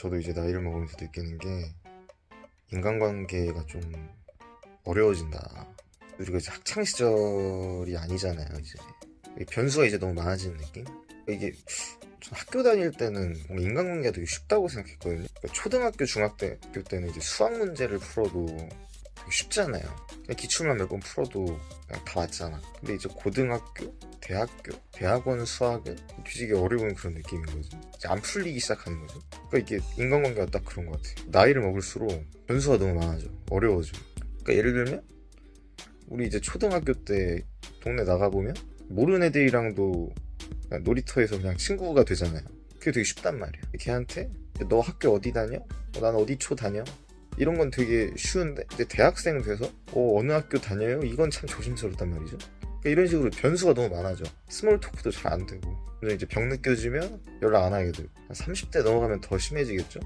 저도 이제 나이를 먹으면서 느끼는 게 인간관계가 좀 어려워진다. 우리가 이제 학창 시절이 아니잖아요. 이제 변수가 이제 너무 많아지는 느낌. 이게 전 학교 다닐 때는 인간관계가 되게 쉽다고 생각했거든요. 그러니까 초등학교, 중학교 때는 이제 수학 문제를 풀어도 쉽잖아요. 기출만 몇 번 풀어도 그냥 다 맞잖아. 근데 이제 고등학교, 대학교, 대학원 수학은 뒤지게 어려운 그런 느낌인. 이제 안 풀리기 시작하는 거죠. 그러니까 이게 인간관계가 딱 그런 것 같아요. 나이를 먹을수록 변수가 너무 많아져. 어려워져. 그러니까 예를 들면 우리 이제 초등학교 때 동네 나가보면 모르는 애들이랑도 그냥 놀이터에서 그냥 친구가 되잖아요. 그게 되게 쉽단 말이야. 걔한테 너 학교 어디 다녀? 어, 난 어디 초 다녀? 이런 건 되게 쉬운데 이제 대학생 돼서 어, 어느 학교 다녀요? 이건 참 조심스럽단 말이죠. 그러니까 이런 식으로 변수가 너무 많아져. 스몰 토크도 잘 안 되고. 그래서 이제 병 느껴지면 연락 안 하게 되고. 한 30대 넘어가면 더 심해지겠죠?